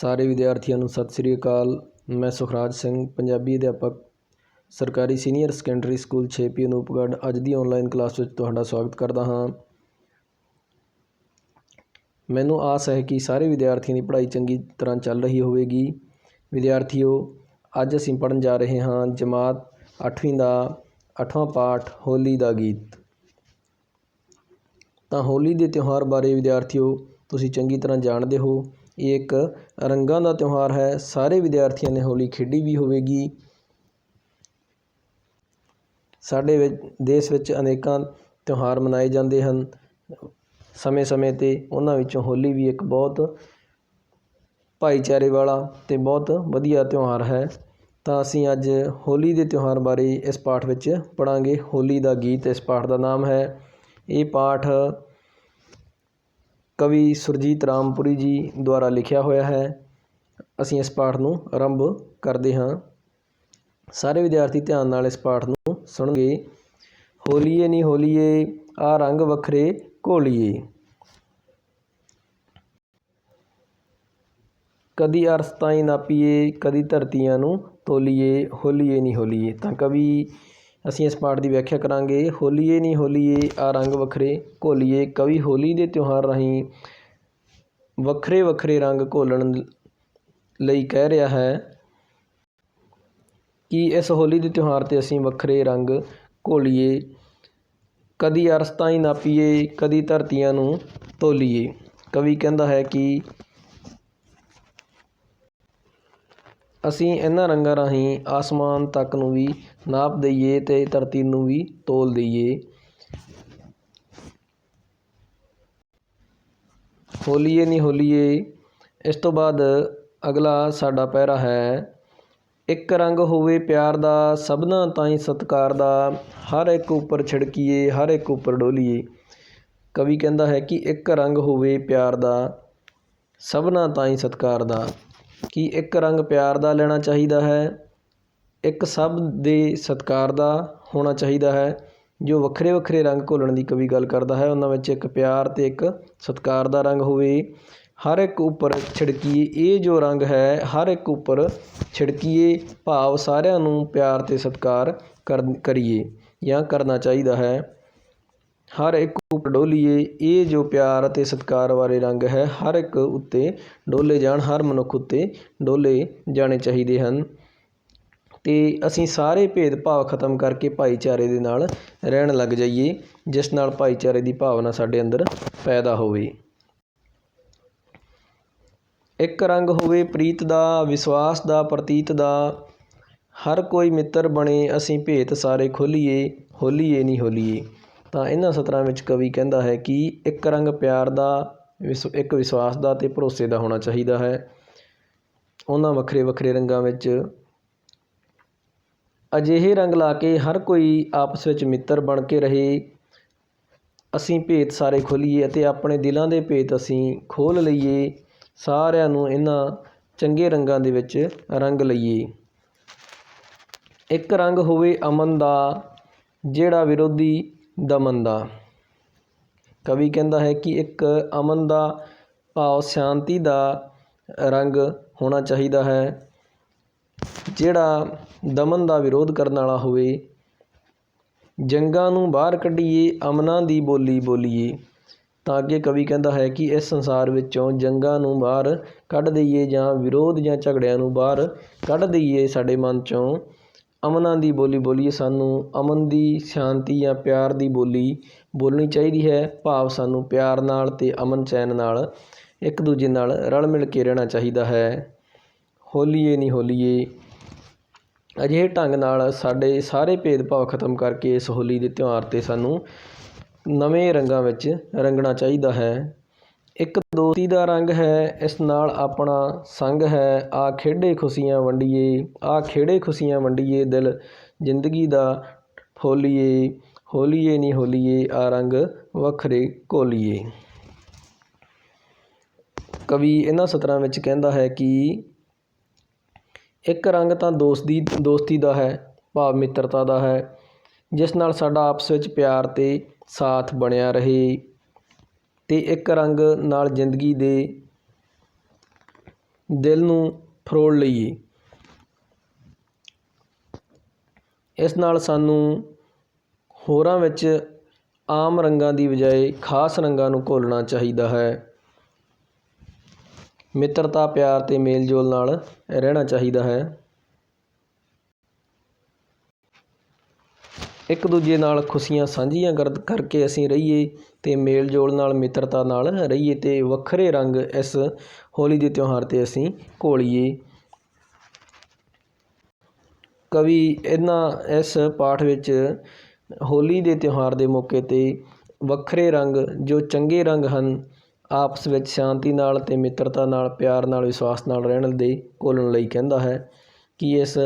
ਸਾਰੇ ਵਿਦਿਆਰਥੀਆਂ ਨੂੰ ਸਤਿ ਸ੍ਰੀ ਅਕਾਲ। ਮੈਂ ਸੁਖਰਾਜ ਸਿੰਘ, ਪੰਜਾਬੀ ਅਧਿਆਪਕ, ਸਰਕਾਰੀ ਸੀਨੀਅਰ ਸੈਕੰਡਰੀ ਸਕੂਲ 6 ਅਨੂਪਗੜ੍ਹ। ਅੱਜ ਦੀ ਆਨਲਾਈਨ ਕਲਾਸ ਵਿੱਚ ਤੁਹਾਡਾ ਸਵਾਗਤ ਕਰਦਾ ਹਾਂ। ਮੈਨੂੰ ਆਸ ਹੈ ਕਿ ਸਾਰੇ ਵਿਦਿਆਰਥੀਆਂ ਦੀ ਪੜ੍ਹਾਈ ਚੰਗੀ ਤਰ੍ਹਾਂ ਚੱਲ ਰਹੀ ਹੋਵੇਗੀ। ਵਿਦਿਆਰਥੀਓ, ਅੱਜ ਅਸੀਂ ਪੜ੍ਹਨ ਜਾ ਰਹੇ ਹਾਂ ਜਮਾਤ 8ਵੀਂ ਦਾ 8ਵਾਂ ਪਾਠ ਹੋਲੀ ਦਾ ਗੀਤ। ਤਾਂ ਹੋਲੀ ਦੇ ਤਿਉਹਾਰ ਬਾਰੇ ਵਿਦਿਆਰਥੀਓ, ਤੁਸੀਂ ਚੰਗੀ ਤਰ੍ਹਾਂ ਜਾਣਦੇ ਹੋ। ਇਹ ਇੱਕ ਰੰਗਾਂ ਦਾ ਤਿਉਹਾਰ ਹੈ। ਸਾਰੇ ਵਿਦਿਆਰਥੀਆਂ ਨੇ ਹੋਲੀ ਖੇਡੀ ਵੀ ਹੋਵੇਗੀ। ਸਾਡੇ ਵਿ ਦੇਸ਼ ਵਿੱਚ ਅਨੇਕਾਂ ਤਿਉਹਾਰ ਮਨਾਏ ਜਾਂਦੇ ਹਨ। ਸਮੇਂ ਸਮੇਂ 'ਤੇ ਉਹਨਾਂ ਵਿੱਚੋਂ ਹੋਲੀ ਵੀ ਇੱਕ ਬਹੁਤ ਭਾਈਚਾਰੇ ਵਾਲਾ ਅਤੇ ਬਹੁਤ ਵਧੀਆ ਤਿਉਹਾਰ ਹੈ। ਤਾਂ ਅਸੀਂ ਅੱਜ ਹੋਲੀ ਦੇ ਤਿਉਹਾਰ ਬਾਰੇ ਇਸ ਪਾਠ ਵਿੱਚ ਪੜ੍ਹਾਂਗੇ। ਹੋਲੀ ਦਾ ਗੀਤ ਇਸ ਪਾਠ ਦਾ ਨਾਮ ਹੈ। ਇਹ ਪਾਠ ਕਵੀ ਸੁਰਜੀਤ ਰਾਮਪੁਰੀ ਜੀ ਦੁਆਰਾ ਲਿਖਿਆ ਹੋਇਆ ਹੈ। ਅਸੀਂ ਇਸ ਪਾਠ ਨੂੰ ਆਰੰਭ ਕਰਦੇ ਹਾਂ। ਸਾਰੇ ਵਿਦਿਆਰਥੀ ਧਿਆਨ ਨਾਲ ਇਸ ਪਾਠ ਨੂੰ ਸੁਣਗੇ ਹੋਲੀਏ ਨਹੀਂ ਹੋਲੀਏ, ਆ ਰੰਗ ਵੱਖਰੇ ਘੋਲੀਏ। ਕਦੀ ਅਰਸ ਤਾਈ ਨਾਪੀਏ, ਕਦੀ ਧਰਤੀਆਂ ਨੂੰ ਤੋਲੀਏ, ਹੋਲੀਏ ਨੀ ਹੋਲੀਏ। ਤਾਂ ਕਵੀ ਅਸੀਂ ਇਸ ਪਾਠ ਦੀ ਵਿਆਖਿਆ ਕਰਾਂਗੇ, ਹੋਲੀਏ ਨੀ ਹੋਲੀਏ, ਆ ਰੰਗ ਵੱਖਰੇ ਘੋਲੀਏ, ਕਵੀ ਹੋਲੀ ਦੇ ਤਿਉਹਾਰ ਰਾਹੀਂ ਵੱਖਰੇ ਵੱਖਰੇ ਰੰਗ ਘੋਲਣ ਲਈ ਕਹਿ ਰਿਹਾ ਹੈ ਕਿ ਇਸ ਹੋਲੀ ਦੇ ਤਿਉਹਾਰ 'ਤੇ ਅਸੀਂ ਵੱਖਰੇ ਰੰਗ ਘੋਲੀਏ, ਕਦੀ ਅਰਸ ਤਾਈਂ ਨਾਪੀਏ, ਕਦੀ ਧਰਤੀਆਂ ਨੂੰ ਤੋਲੀਏ ਕਵੀ ਕਹਿੰਦਾ ਹੈ ਕਿ ਅਸੀਂ ਇਹਨਾਂ ਰੰਗਾਂ ਰਾਹੀਂ ਆਸਮਾਨ ਤੱਕ ਨੂੰ ਵੀ ਨਾਪ ਦੇਈਏ ਅਤੇ ਧਰਤੀ ਨੂੰ ਵੀ ਤੋਲ ਦੇਈਏ। ਹੋਲੀਏ ਨੀ ਹੋਲੀਏ, ਇਸ ਤੋਂ ਬਾਅਦ ਅਗਲਾ ਸਾਡਾ ਪਹਿਰਾ ਹੈ। ਇੱਕ ਰੰਗ ਹੋਵੇ ਪਿਆਰ ਦਾ, ਸਭਨਾ ਤਾਈਂ ਸਤਿਕਾਰ ਦਾ, ਹਰ ਇੱਕ ਉੱਪਰ ਛਿੜਕੀਏ, ਹਰ ਇੱਕ ਉੱਪਰ ਡੋਲੀਏ। ਕਵੀ ਕਹਿੰਦਾ ਹੈ ਕਿ ਇੱਕ ਰੰਗ ਹੋਵੇ ਪਿਆਰ ਦਾ, ਸਭਨਾ ਤਾਈਂ ਸਤਿਕਾਰ ਦਾ। ਕਿ ਇੱਕ ਰੰਗ ਪਿਆਰ ਦਾ ਲੈਣਾ ਚਾਹੀਦਾ ਹੈ, ਇੱਕ ਸਭ ਦੇ ਸਤਿਕਾਰ ਦਾ ਹੋਣਾ ਚਾਹੀਦਾ ਹੈ, ਜੋ ਵੱਖਰੇ ਵੱਖਰੇ ਰੰਗ ਘੋਲਣ ਦੀ ਕਵੀ ਗੱਲ ਕਰਦਾ ਹੈ। ਉਹਨਾਂ ਵਿੱਚ ਇੱਕ ਪਿਆਰ ਅਤੇ ਇੱਕ ਸਤਿਕਾਰ ਦਾ ਰੰਗ ਹੋਵੇ। ਹਰ ਇੱਕ ਉੱਪਰ ਛਿੜਕੀਏ, ਇਹ ਜੋ ਰੰਗ ਹੈ, ਹਰ ਇੱਕ ਉੱਪਰ ਛਿੜਕੀਏ, ਭਾਵ ਸਾਰਿਆਂ ਨੂੰ ਪਿਆਰ ਅਤੇ ਸਤਿਕਾਰ ਕਰ ਕਰੀਏ ਜਾਂ ਕਰਨਾ ਚਾਹੀਦਾ ਹੈ। ਹਰ ਇੱਕ ਉੱਪਰ ਡੋਲੀਏ, ਇਹ ਜੋ ਪਿਆਰ ਅਤੇ ਸਤਿਕਾਰ ਵਾਲੇ ਰੰਗ ਹੈ, ਹਰ ਇੱਕ ਉੱਤੇ ਡੋਲੇ ਜਾਣ, ਹਰ ਮਨੁੱਖ ਉੱਤੇ ਡੋਲੇ ਜਾਣੇ ਚਾਹੀਦੇ ਹਨ। ਅਤੇ ਅਸੀਂ ਸਾਰੇ ਭੇਦਭਾਵ ਖਤਮ ਕਰਕੇ ਭਾਈਚਾਰੇ ਦੇ ਨਾਲ ਰਹਿਣ ਲੱਗ ਜਾਈਏ, ਜਿਸ ਨਾਲ ਭਾਈਚਾਰੇ ਦੀ ਭਾਵਨਾ ਸਾਡੇ ਅੰਦਰ ਪੈਦਾ ਹੋਵੇ। ਇੱਕ ਰੰਗ ਹੋਵੇ ਪ੍ਰੀਤ ਦਾ, ਵਿਸ਼ਵਾਸ ਦਾ, ਪ੍ਰਤੀਤ ਦਾ। ਹਰ ਕੋਈ ਮਿੱਤਰ ਬਣੇ, ਅਸੀਂ ਭੇਤ ਸਾਰੇ ਖੋਲੀਏ, ਹੋਲੀਏ ਨਹੀਂ ਹੋਲੀਏ। ਤਾਂ ਇਹਨਾਂ ਸਤਰਾਂ ਵਿੱਚ ਕਵੀ ਕਹਿੰਦਾ ਹੈ ਕਿ ਇੱਕ ਰੰਗ ਪਿਆਰ ਦਾ, ਵਿਸ, ਇੱਕ ਵਿਸ਼ਵਾਸ ਦਾ ਅਤੇ ਭਰੋਸੇ ਦਾ ਹੋਣਾ ਚਾਹੀਦਾ ਹੈ। ਉਹਨਾਂ ਵੱਖਰੇ ਵੱਖਰੇ ਰੰਗਾਂ ਵਿੱਚ ਅਜਿਹੇ ਰੰਗ ਲਾ ਕੇ ਹਰ ਕੋਈ ਆਪਸ ਵਿੱਚ ਮਿੱਤਰ ਬਣ ਕੇ ਰਹੇ। ਅਸੀਂ ਭੇਤ ਸਾਰੇ ਖੋਲੀਏ ਅਤੇ ਆਪਣੇ ਦਿਲਾਂ ਦੇ ਭੇਤ ਅਸੀਂ ਖੋਲ੍ਹ ਲਈਏ। ਸਾਰਿਆਂ ਨੂੰ ਇਹਨਾਂ ਚੰਗੇ ਰੰਗਾਂ ਦੇ ਵਿੱਚ ਰੰਗ ਲਈਏ। ਇੱਕ ਰੰਗ ਹੋਵੇ ਅਮਨ ਦਾ, ਜਿਹੜਾ ਵਿਰੋਧੀ ਦਮਨ ਦਾ ਕਵੀ ਕਹਿੰਦਾ ਹੈ ਕਿ ਇੱਕ ਅਮਨ ਦਾ ਭਾਵ ਸ਼ਾਂਤੀ ਦਾ ਰੰਗ ਹੋਣਾ ਚਾਹੀਦਾ ਹੈ, ਜਿਹੜਾ ਦਮਨ ਦਾ ਵਿਰੋਧ ਕਰਨ ਵਾਲਾ ਹੋਵੇ। ਜੰਗਾਂ ਨੂੰ ਬਾਹਰ ਕੱਢੀਏ, ਅਮਨਾਂ ਦੀ ਬੋਲੀ ਬੋਲੀਏ, ਤਾਂ ਅੱਗੇ ਕਵੀ ਕਹਿੰਦਾ ਹੈ ਕਿ ਇਸ ਸੰਸਾਰ ਵਿੱਚੋਂ ਜੰਗਾਂ ਨੂੰ ਬਾਹਰ ਕੱਢ ਦਈਏ ਜਾਂ ਵਿਰੋਧ ਜਾਂ ਝਗੜਿਆਂ ਨੂੰ ਬਾਹਰ ਕੱਢ ਦਈਏ ਸਾਡੇ ਮਨ 'ਚੋਂ। ਅਮਨਾਂ ਦੀ ਬੋਲੀ ਬੋਲੀਏ ਸਾਨੂੰ, ਅਮਨ ਦੀ ਸ਼ਾਂਤੀ ਜਾਂ ਪਿਆਰ ਦੀ ਬੋਲੀ ਬੋਲਣੀ ਚਾਹੀਦੀ ਹੈ। ਭਾਵ ਸਾਨੂੰ ਪਿਆਰ ਨਾਲ ਅਤੇ ਅਮਨ ਚੈਨ ਨਾਲ ਇੱਕ ਦੂਜੇ ਨਾਲ ਰਲ ਮਿਲ ਕੇ ਰਹਿਣਾ ਚਾਹੀਦਾ ਹੈ। ਹੋਲੀਏ ਨਹੀਂ ਹੋਲੀਏ। ਅਜਿਹੇ ਢੰਗ ਨਾਲ ਸਾਡੇ ਸਾਰੇ ਭੇਦਭਾਵ ਖਤਮ ਕਰਕੇ ਇਸ ਹੋਲੀ ਦੇ ਤਿਉਹਾਰ 'ਤੇ ਸਾਨੂੰ ਨਵੇਂ ਰੰਗਾਂ ਵਿੱਚ ਰੰਗਣਾ ਚਾਹੀਦਾ ਹੈ। ਇੱਕ ਦੋਸਤੀ ਦਾ ਰੰਗ ਹੈ, ਇਸ ਨਾਲ ਆਪਣਾ ਸੰਗ ਹੈ। ਆ ਖੇਡੇ ਖੁਸ਼ੀਆਂ ਵੰਡੀਏ, ਆ ਖੇੜੇ ਖੁਸ਼ੀਆਂ ਵੰਡੀਏ ਦਿਲ। ਜ਼ਿੰਦਗੀ ਦਾ ਫੋਲੀਏ, ਹੋਲੀਏ ਨਹੀਂ ਹੋਲੀਏ, ਆ ਰੰਗ ਵੱਖਰੇ ਘੋਲੀਏ। ਕਵੀ ਇਹਨਾਂ ਸਤਰਾਂ ਵਿੱਚ ਕਹਿੰਦਾ ਹੈ ਕਿ ਇੱਕ ਰੰਗ ਤਾਂ ਦੋਸਤੀ ਦੋਸਤੀ ਦਾ ਹੈ, ਭਾਵ ਮਿੱਤਰਤਾ ਦਾ ਹੈ। ਜਿਸ ਨਾਲ ਸਾਡਾ ਆਪਸ ਵਿੱਚ ਪਿਆਰ ਅਤੇ ਸਾਥ ਬਣਿਆ ਰਹੇ। ਅਤੇ ਇੱਕ ਰੰਗ ਨਾਲ ਜ਼ਿੰਦਗੀ ਦੇ ਦਿਲ ਨੂੰ ਫਰੋਲ ਲਈਏ। ਇਸ ਨਾਲ ਸਾਨੂੰ ਹੋਰਾਂ ਵਿੱਚ ਆਮ ਰੰਗਾਂ ਦੀ ਬਜਾਏ ਖਾਸ ਰੰਗਾਂ ਨੂੰ ਘੋਲਣਾ ਚਾਹੀਦਾ ਹੈ। ਮਿੱਤਰਤਾ, ਪਿਆਰ ਅਤੇ ਮੇਲ ਜੋਲ ਨਾਲ ਰਹਿਣਾ ਚਾਹੀਦਾ ਹੈ। ਇੱਕ ਦੂਜੇ ਨਾਲ ਖੁਸ਼ੀਆਂ ਸਾਂਝੀਆਂ ਕਰ, ਕਰਕੇ ਅਸੀਂ ਰਹੀਏ ਅਤੇ ਮੇਲ ਜੋਲ ਨਾਲ, ਮਿੱਤਰਤਾ ਨਾਲ ਰਹੀਏ ਅਤੇ ਵੱਖਰੇ ਰੰਗ ਇਸ ਹੋਲੀ ਦੇ ਤਿਉਹਾਰ 'ਤੇ ਅਸੀਂ ਘੋਲੀਏ। ਕਵੀ ਇਹਨਾਂ ਇਸ ਪਾਠ ਵਿੱਚ ਹੋਲੀ ਦੇ ਤਿਉਹਾਰ ਦੇ ਮੌਕੇ 'ਤੇ ਵੱਖਰੇ ਰੰਗ ਜੋ ਚੰਗੇ ਰੰਗ ਹਨ, ਆਪਸ ਵਿੱਚ ਸ਼ਾਂਤੀ ਨਾਲ ਅਤੇ ਮਿੱਤਰਤਾ ਨਾਲ, ਪਿਆਰ ਨਾਲ, ਵਿਸ਼ਵਾਸ ਨਾਲ ਰਹਿਣ ਦੇ ਘੋਲਣ ਲਈ ਕਹਿੰਦਾ ਹੈ ਕਿ ਇਸ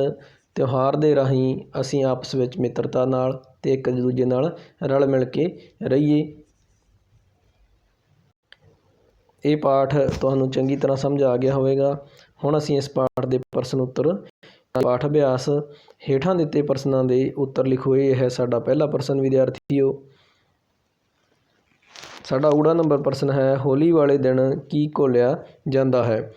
ਤਿਉਹਾਰ ਦੇ ਰਾਹੀਂ ਅਸੀਂ ਆਪਸ ਵਿੱਚ ਮਿੱਤਰਤਾ ਨਾਲ ਅਤੇ ਇੱਕ ਦੂਜੇ ਨਾਲ ਰਲ ਮਿਲ ਕੇ ਰਹੀਏ। ਇਹ ਪਾਠ ਤੁਹਾਨੂੰ ਚੰਗੀ ਤਰ੍ਹਾਂ ਸਮਝ ਆ ਗਿਆ ਹੋਵੇਗਾ। ਹੁਣ ਅਸੀਂ ਇਸ ਪਾਠ ਦੇ ਪ੍ਰਸ਼ਨ ਉੱਤਰ ਪਾਠ ਅਭਿਆਸ ਹੇਠਾਂ ਦਿੱਤੇ ਪ੍ਰਸ਼ਨਾਂ ਦੇ ਉੱਤਰ ਲਿਖੋ। ਇਹ ਹੈ ਸਾਡਾ ਪਹਿਲਾ ਪ੍ਰਸ਼ਨ, ਵਿਦਿਆਰਥੀਓ। ਸਾਡਾ ਊੜਾ ਨੰਬਰ ਪ੍ਰਸ਼ਨ ਹੈ, ਹੋਲੀ ਵਾਲੇ ਦਿਨ ਕੀ ਘੋਲਿਆ ਜਾਂਦਾ ਹੈ?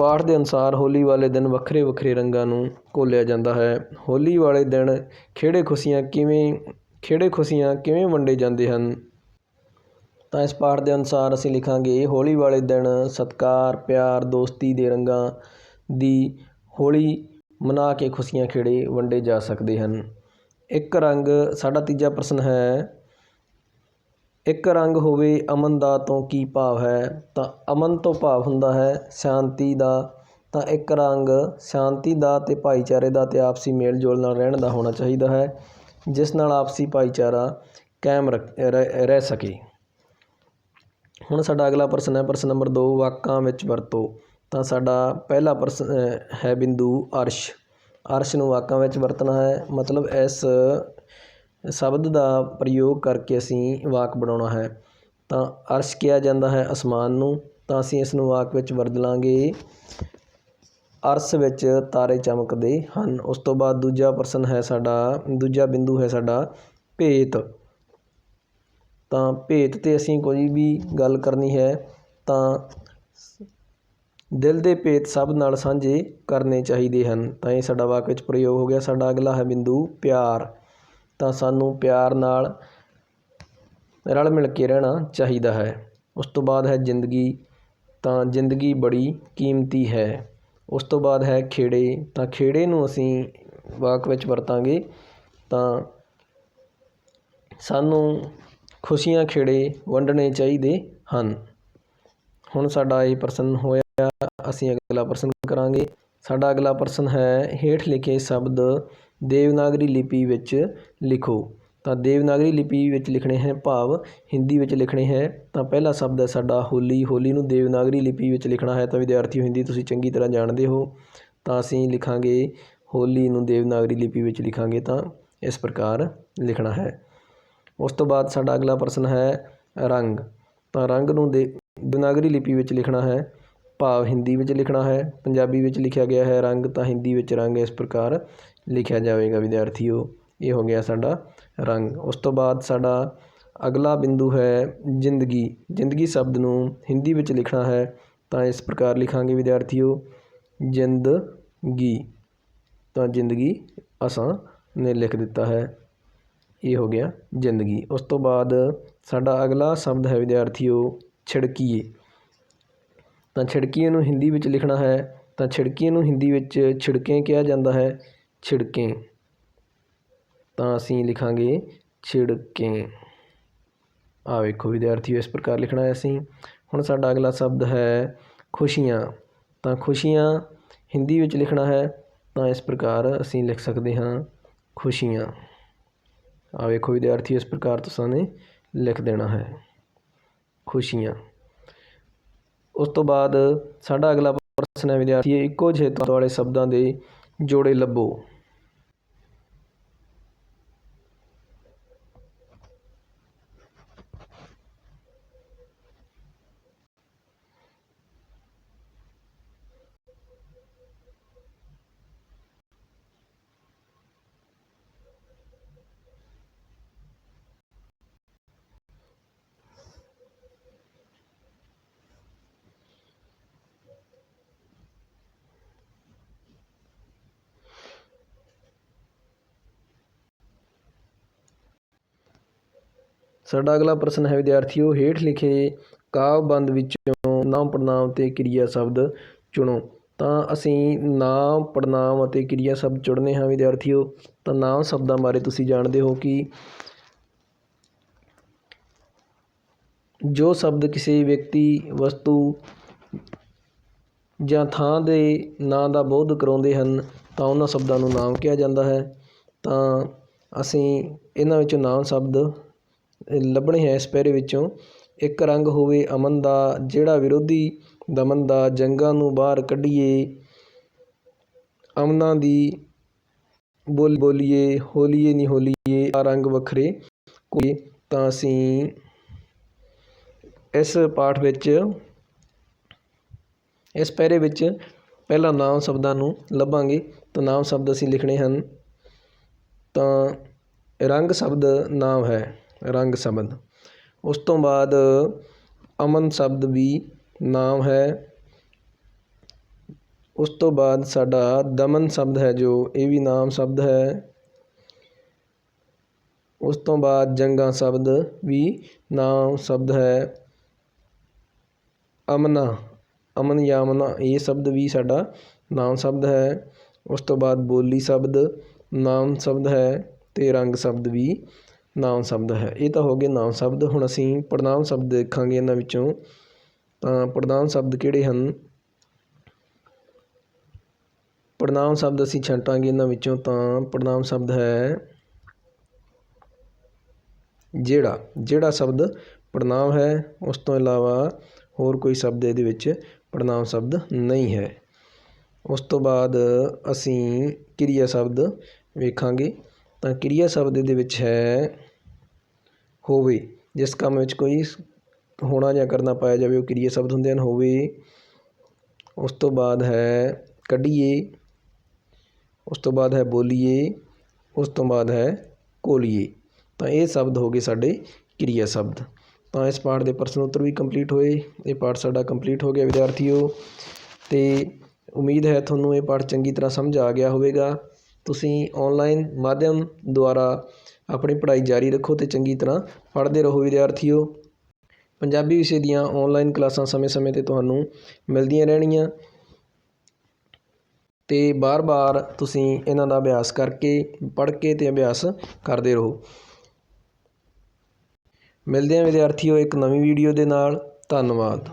ਪਾਠ ਦੇ ਅਨੁਸਾਰ ਹੋਲੀ ਵਾਲੇ ਦਿਨ ਵੱਖਰੇ ਵੱਖਰੇ ਰੰਗਾਂ ਨੂੰ ਘੋਲਿਆ ਜਾਂਦਾ ਹੈ। ਹੋਲੀ ਵਾਲੇ ਦਿਨ ਖੇੜੇ ਖੁਸ਼ੀਆਂ ਕਿਵੇਂ, ਖੇੜੇ ਖੁਸ਼ੀਆਂ ਕਿਵੇਂ ਵੰਡੇ ਜਾਂਦੇ ਹਨ? ਤਾਂ ਇਸ ਪਾਠ ਦੇ ਅਨੁਸਾਰ ਅਸੀਂ ਲਿਖਾਂਗੇ, ਹੋਲੀ ਵਾਲੇ ਦਿਨ ਸਤਿਕਾਰ, ਪਿਆਰ, ਦੋਸਤੀ ਦੇ ਰੰਗਾਂ ਦੀ ਹੋਲੀ ਮਨਾ ਕੇ ਖੁਸ਼ੀਆਂ ਖੇੜੇ ਵੰਡੇ ਜਾ ਸਕਦੇ ਹਨ। ਇੱਕ ਰੰਗ ਸਾਡਾ ਤੀਜਾ ਪ੍ਰਸ਼ਨ ਹੈ ਇੱਕ ਰੰਗ ਹੋਵੇ ਅਮਨ ਦਾ ਤੋਂ ਕੀ ਭਾਵ ਹੈ, ਤਾਂ ਅਮਨ ਤੋਂ ਭਾਵ ਹੁੰਦਾ ਹੈ ਸ਼ਾਂਤੀ ਦਾ। ਤਾਂ ਇੱਕ ਰੰਗ ਸ਼ਾਂਤੀ ਦਾ ਅਤੇ ਭਾਈਚਾਰੇ ਦਾ ਅਤੇ ਆਪਸੀ ਮੇਲ ਜੋਲ ਨਾਲ ਰਹਿਣ ਦਾ ਹੋਣਾ ਚਾਹੀਦਾ ਹੈ, ਜਿਸ ਨਾਲ ਆਪਸੀ ਭਾਈਚਾਰਾ ਕਾਇਮ ਰਹਿ ਸਕੇ। ਹੁਣ ਸਾਡਾ ਅਗਲਾ ਪ੍ਰਸ਼ਨ ਹੈ, ਪ੍ਰਸ਼ਨ ਨੰਬਰ 2 ਵਾਕਾਂ ਵਿੱਚ ਵਰਤੋ। ਤਾਂ ਸਾਡਾ ਪਹਿਲਾ ਪ੍ਰਸ਼ਨ ਹੈ ਬਿੰਦੂ ਅਰਸ਼। ਅਰਸ਼ ਨੂੰ ਵਾਕਾਂ ਵਿੱਚ ਵਰਤਣਾ ਹੈ, ਮਤਲਬ ਇਸ ਸ਼ਬਦ ਦਾ ਪ੍ਰਯੋਗ ਕਰਕੇ ਅਸੀਂ ਵਾਕ ਬਣਾਉਣਾ ਹੈ। ਤਾਂ ਅਰਸ਼ ਕਿਹਾ ਜਾਂਦਾ ਹੈ ਅਸਮਾਨ ਨੂੰ, ਤਾਂ ਅਸੀਂ ਇਸ ਨੂੰ ਵਾਕ ਵਿੱਚ ਵਰਤ ਲਾਂਗੇ। ਅਰਸ਼ ਵਿੱਚ ਤਾਰੇ ਚਮਕਦੇ ਹਨ। ਉਸ ਤੋਂ ਬਾਅਦ ਦੂਜਾ ਪ੍ਰਸ਼ਨ ਹੈ ਸਾਡਾ, ਦੂਜਾ ਬਿੰਦੂ ਹੈ ਸਾਡਾ ਭੇਤ। ਤਾਂ ਭੇਤ 'ਤੇ ਅਸੀਂ ਕੋਈ ਵੀ ਗੱਲ ਕਰਨੀ ਹੈ ਤਾਂ ਦਿਲ ਦੇ ਭੇਤ ਸਭ ਨਾਲ ਸਾਂਝੇ ਕਰਨੇ ਚਾਹੀਦੇ ਹਨ। ਤਾਂ ਇਹ ਸਾਡਾ ਵਾਕ ਵਿੱਚ ਪ੍ਰਯੋਗ ਹੋ ਗਿਆ। ਸਾਡਾ ਅਗਲਾ ਹੈ ਬਿੰਦੂ ਪਿਆਰ। ਤਾਂ ਸਾਨੂੰ ਪਿਆਰ ਨਾਲ ਰਲ ਮਿਲ ਕੇ ਰਹਿਣਾ ਚਾਹੀਦਾ ਹੈ। ਉਸ ਤੋਂ ਬਾਅਦ ਹੈ ਜ਼ਿੰਦਗੀ। ਤਾਂ ਜ਼ਿੰਦਗੀ ਬੜੀ ਕੀਮਤੀ ਹੈ। ਉਸ ਤੋਂ ਬਾਅਦ ਹੈ ਖੇੜੇ। ਤਾਂ ਖੇੜੇ ਨੂੰ ਅਸੀਂ ਵਾਕ ਵਿੱਚ ਵਰਤਾਂਗੇ। ਤਾਂ ਸਾਨੂੰ ਖੁਸ਼ੀਆਂ ਖੇੜੇ ਵੰਡਣੇ ਚਾਹੀਦੇ ਹਨ। ਹੁਣ ਸਾਡਾ ਇਹ ਪ੍ਰਸ਼ਨ ਹੋਇਆ। ਅਸੀਂ ਅਗਲਾ ਪ੍ਰਸ਼ਨ ਕਰਾਂਗੇ। ਸਾਡਾ ਅਗਲਾ ਪ੍ਰਸ਼ਨ ਹੈ ਹੇਠ ਲਿਖੇ ਸ਼ਬਦ ਦੇਵਨਾਗਰੀ ਲਿਪੀ ਵਿੱਚ ਲਿਖੋ। ਤਾਂ ਦੇਵਨਾਗਰੀ ਲਿਪੀ ਵਿੱਚ ਲਿਖਣੇ ਹੈ ਭਾਵ, ਹਿੰਦੀ ਵਿੱਚ ਲਿਖਣੇ ਹੈ, ਤਾਂ ਪਹਿਲਾ ਸ਼ਬਦ ਹੈ ਸਾਡਾ ਹੋਲੀ। ਹੋਲੀ ਨੂੰ ਦੇਵਨਾਗਰੀ ਲਿਪੀ ਵਿੱਚ ਲਿਖਣਾ ਹੈ, ਤਾਂ ਵਿਦਿਆਰਥੀਓ, ਹਿੰਦੀ ਤੁਸੀਂ ਚੰਗੀ ਤਰ੍ਹਾਂ ਜਾਣਦੇ ਹੋ। ਤਾਂ ਅਸੀਂ ਲਿਖਾਂਗੇ ਹੋਲੀ ਨੂੰ ਦੇਵਨਾਗਰੀ ਲਿਪੀ ਵਿੱਚ ਲਿਖਾਂਗੇ, ਤਾਂ ਇਸ ਪ੍ਰਕਾਰ ਲਿਖਣਾ ਹੈ। ਉਸ ਤੋਂ ਬਾਅਦ ਸਾਡਾ ਅਗਲਾ ਪ੍ਰਸ਼ਨ ਹੈ ਰੰਗ। ਤਾਂ ਰੰਗ ਨੂੰ ਦੇ, ਦੇਵਨਾਗਰੀ ਲਿਪੀ ਵਿੱਚ ਲਿਖਣਾ ਹੈ, ਭਾਵ ਹਿੰਦੀ ਵਿੱਚ ਲਿਖਣਾ ਹੈ, ਪੰਜਾਬੀ ਵਿੱਚ ਲਿਖਿਆ ਗਿਆ ਹੈ ਰੰਗ, ਤਾਂ ਹਿੰਦੀ ਵਿੱਚ ਰੰਗ ਇਸ ਪ੍ਰਕਾਰ ਲਿਖਿਆ ਜਾਵੇਗਾ, ਵਿਦਿਆਰਥੀਓ, ਇਹ ਹੋ ਗਿਆ ਸਾਡਾ ਰੰਗ। ਉਸ ਤੋਂ ਬਾਅਦ ਸਾਡਾ ਅਗਲਾ ਬਿੰਦੂ ਹੈ ਜ਼ਿੰਦਗੀ। ਜ਼ਿੰਦਗੀ ਸ਼ਬਦ ਨੂੰ ਹਿੰਦੀ ਵਿੱਚ ਲਿਖਣਾ ਹੈ, ਤਾਂ ਇਸ ਪ੍ਰਕਾਰ ਲਿਖਾਂਗੇ ਵਿਦਿਆਰਥੀਓ, ਜ਼ਿੰਦਗੀ। ਤਾਂ ਜ਼ਿੰਦਗੀ ਅਸਾਂ ਨੇ ਲਿਖ ਦਿੱਤਾ ਹੈ, ਇਹ ਹੋ ਗਿਆ ਜ਼ਿੰਦਗੀ। ਉਸ ਤੋਂ ਬਾਅਦ ਸਾਡਾ ਅਗਲਾ ਸ਼ਬਦ ਹੈ ਵਿਦਿਆਰਥੀਓ, ਛਿੜਕੀਏ। ਤਾਂ ਛਿੜਕੀਏ ਨੂੰ ਹਿੰਦੀ ਵਿੱਚ ਲਿਖਣਾ ਹੈ, ਤਾਂ ਛਿੜਕੀਏ ਨੂੰ ਹਿੰਦੀ ਵਿੱਚ ਛਿੜਕੇ ਕਿਹਾ ਜਾਂਦਾ ਹੈ। ਛਿੜਕੇ। ਤਾਂ ਅਸੀਂ ਲਿਖਾਂਗੇ ਛਿੜਕੇ। ਆ ਵੇਖੋ, ਵਿਦਿਆਰਥੀਓ, ਇਸ ਪ੍ਰਕਾਰ ਲਿਖਣਾ ਹੈ ਅਸੀਂ। ਹੁਣ ਸਾਡਾ ਅਗਲਾ ਸ਼ਬਦ ਹੈ ਖੁਸ਼ੀਆਂ। ਤਾਂ ਖੁਸ਼ੀਆਂ ਹਿੰਦੀ ਵਿੱਚ ਲਿਖਣਾ ਹੈ, ਤਾਂ ਇਸ ਪ੍ਰਕਾਰ ਅਸੀਂ ਲਿਖ ਸਕਦੇ ਹਾਂ ਖੁਸ਼ੀਆਂ। ਆ ਵੇਖੋ ਵਿਦਿਆਰਥੀ ਇਸ ਪ੍ਰਕਾਰ ਤੁਸੀਂ ਨੇ ਲਿਖ ਦੇਣਾ ਹੈ ਖੁਸ਼ੀਆਂ। ਉਸ ਤੋਂ ਬਾਅਦ ਸਾਡਾ ਅਗਲਾ ਪ੍ਰਸ਼ਨ ਹੈ ਵਿਦਿਆਰਥੀ ਇੱਕੋ ਜਿਹੇ ਵਾਲੇ ਸ਼ਬਦਾਂ ਦੇ ਜੋੜੇ ਲੱਭੋ। ਸਾਡਾ ਅਗਲਾ ਪ੍ਰਸ਼ਨ ਹੈ ਵਿਦਿਆਰਥੀਓ ਹੇਠ ਲਿਖੇ ਕਾਵਿ ਬੰਦ ਵਿੱਚੋਂ ਨਾਮ ਪੜਨਾਮ ਅਤੇ ਕਿਰਿਆ ਸ਼ਬਦ ਚੁਣੋ। ਤਾਂ ਅਸੀਂ ਨਾਮ ਪੜਨਾਮ ਅਤੇ ਕਿਰਿਆ ਸ਼ਬਦ ਚੁਣਨੇ ਹਾਂ, ਵਿਦਿਆਰਥੀਓ। ਤਾਂ ਨਾਮ ਸ਼ਬਦਾਂ ਬਾਰੇ ਤੁਸੀਂ ਜਾਣਦੇ ਹੋ ਕਿ ਜੋ ਸ਼ਬਦ ਕਿਸੇ ਵਿਅਕਤੀ, ਵਸਤੂ ਜਾਂ ਥਾਂ ਦੇ ਨਾਂ ਦਾ ਬੋਧ ਕਰਾਉਂਦੇ ਹਨ, ਤਾਂ ਉਹਨਾਂ ਸ਼ਬਦਾਂ ਨੂੰ ਨਾਮ ਕਿਹਾ ਜਾਂਦਾ ਹੈ। ਤਾਂ ਅਸੀਂ ਇਹਨਾਂ ਵਿੱਚੋਂ ਨਾਮ, ਸ਼ਬਦ ਲੱਭਣੇ ਹੈ ਇਸ ਪਹਿਰੇ ਵਿੱਚੋਂ। ਇੱਕ ਰੰਗ ਹੋਵੇ ਅਮਨ ਦਾ, ਜਿਹੜਾ ਵਿਰੋਧੀ ਦਮਨ ਦਾ, ਜੰਗਾਂ ਨੂੰ ਬਾਹਰ ਕੱਢੀਏ, ਅਮਨਾਂ ਦੀ ਬੋਲ ਬੋਲੀਏ, ਹੋਲੀਏ ਨਹੀਂ ਹੋਲੀਏ, ਆ ਰੰਗ ਵੱਖਰੇ ਕੋਈ ਤਾਂ ਅਸੀਂ ਇਸ ਪਾਠ ਵਿੱਚ, ਇਸ ਪਹਿਰੇ ਵਿੱਚ ਪਹਿਲਾਂ ਨਾਮ ਸ਼ਬਦਾਂ ਨੂੰ ਲੱਭਾਂਗੇ। ਤਾਂ ਨਾਮ ਸ਼ਬਦ ਅਸੀਂ ਲਿਖਣੇ ਹਨ। ਤਾਂ ਰੰਗ ਸ਼ਬਦ ਨਾਮ ਹੈ। ਰੰਗ ਸ਼ਬਦ ਉਸ ਤੋਂ ਬਾਅਦ ਅਮਨ ਸ਼ਬਦ ਵੀ ਨਾਮ ਹੈ। ਉਸ ਤੋਂ ਬਾਅਦ ਸਾਡਾ ਦਮਨ ਸ਼ਬਦ ਹੈ ਜੋ ਇਹ ਵੀ ਨਾਮ ਸ਼ਬਦ ਹੈ। ਉਸ ਤੋਂ ਬਾਅਦ ਜੰਗਾ ਸ਼ਬਦ ਵੀ ਨਾਮ ਸ਼ਬਦ ਹੈ। ਅਮਨਾ, ਅਮਨ ਜਾਂ ਇਹ ਸ਼ਬਦ ਵੀ ਸਾਡਾ ਨਾਮ ਸ਼ਬਦ ਹੈ। ਉਸ ਤੋਂ ਬਾਅਦ ਬੋਲੀ ਸ਼ਬਦ ਨਾਮ ਸ਼ਬਦ ਹੈ ਅਤੇ ਰੰਗ ਸ਼ਬਦ ਵੀ ਨਾਮ ਸ਼ਬਦ ਹੈ। ਇਹ ਤਾਂ ਹੋ ਗਏ ਨਾਮ ਸ਼ਬਦ। ਹੁਣ ਅਸੀਂ ਪੜਨਾਮ ਸ਼ਬਦ ਦੇਖਾਂਗੇ ਇਹਨਾਂ ਵਿੱਚੋਂ। ਤਾਂ ਪੜਨਾਮ ਸ਼ਬਦ ਕਿਹੜੇ ਹਨ? ਪੜਨਾਮ ਸ਼ਬਦ ਅਸੀਂ ਛਾਂਟਾਂਗੇ ਇਹਨਾਂ ਵਿੱਚੋਂ। ਤਾਂ ਪੜਨਾਮ ਸ਼ਬਦ ਹੈ ਜਿਹੜਾ। ਜਿਹੜਾ ਸ਼ਬਦ ਪੜਨਾਮ ਹੈ, ਉਸ ਤੋਂ ਇਲਾਵਾ ਹੋਰ ਕੋਈ ਸ਼ਬਦ ਇਹਦੇ ਵਿੱਚ ਪੜਨਾਮ ਸ਼ਬਦ ਨਹੀਂ ਹੈ। ਉਸ ਤੋਂ ਬਾਅਦ ਅਸੀਂ ਕਿਰਿਆ ਸ਼ਬਦ ਵੇਖਾਂਗੇ। ਤਾਂ ਕਿਰਿਆ ਸ਼ਬਦ ਦੇ ਵਿੱਚ ਹੈ ਹੋਵੇ, ਜਿਸ ਕੰਮ ਵਿੱਚ ਕੋਈ ਹੋਣਾ ਜਾਂ ਕਰਨਾ ਪਾਇਆ ਜਾਵੇ, ਉਹ ਕਿਰਿਆ ਸ਼ਬਦ ਹੁੰਦੇ ਹਨ, ਹੋਵੇ। ਉਸ ਤੋਂ ਬਾਅਦ ਹੈ ਕੱਢੀਏ, ਉਸ ਤੋਂ ਬਾਅਦ ਹੈ ਬੋਲੀਏ, ਉਸ ਤੋਂ ਬਾਅਦ ਹੈ ਕੋਲੀਏ। ਤਾਂ ਇਹ ਸ਼ਬਦ ਹੋ ਗਏ ਸਾਡੇ ਕਿਰਿਆ ਸ਼ਬਦ। ਤਾਂ ਇਸ ਪਾਠ ਦੇ ਪ੍ਰਸ਼ਨ ਉੱਤਰ ਵੀ ਕੰਪਲੀਟ ਹੋਏ। ਇਹ ਪਾਠ ਸਾਡਾ ਕੰਪਲੀਟ ਹੋ ਗਿਆ, ਵਿਦਿਆਰਥੀਓ। ਤੇ ਉਮੀਦ ਹੈ ਤੁਹਾਨੂੰ ਇਹ ਪਾਠ ਚੰਗੀ ਤਰ੍ਹਾਂ ਸਮਝ ਆ ਗਿਆ ਹੋਵੇਗਾ। ਤੁਸੀਂ ਔਨਲਾਈਨ ਮਾਧਿਅਮ ਦੁਆਰਾ ਆਪਣੀ ਪੜ੍ਹਾਈ ਜਾਰੀ ਰੱਖੋ ਅਤੇ ਚੰਗੀ ਤਰ੍ਹਾਂ ਪੜ੍ਹਦੇ ਰਹੋ, ਵਿਦਿਆਰਥੀਓ। ਪੰਜਾਬੀ ਵਿਸ਼ੇ ਦੀਆਂ ਔਨਲਾਈਨ ਕਲਾਸਾਂ ਸਮੇਂ-ਸਮੇਂ ਤੇ ਤੁਹਾਨੂੰ ਮਿਲਦੀਆਂ ਰਹਿਣਗੀਆਂ ਅਤੇ ਵਾਰ ਵਾਰ ਤੁਸੀਂ ਇਹਨਾਂ ਦਾ ਅਭਿਆਸ ਕਰਕੇ, ਪੜ੍ਹ ਕੇ ਅਤੇ ਅਭਿਆਸ ਕਰਦੇ ਰਹੋ। ਮਿਲਦੇ ਹਾਂ ਵਿਦਿਆਰਥੀਓ ਇੱਕ ਨਵੀਂ ਵੀਡੀਓ ਦੇ ਨਾਲ। ਧੰਨਵਾਦ।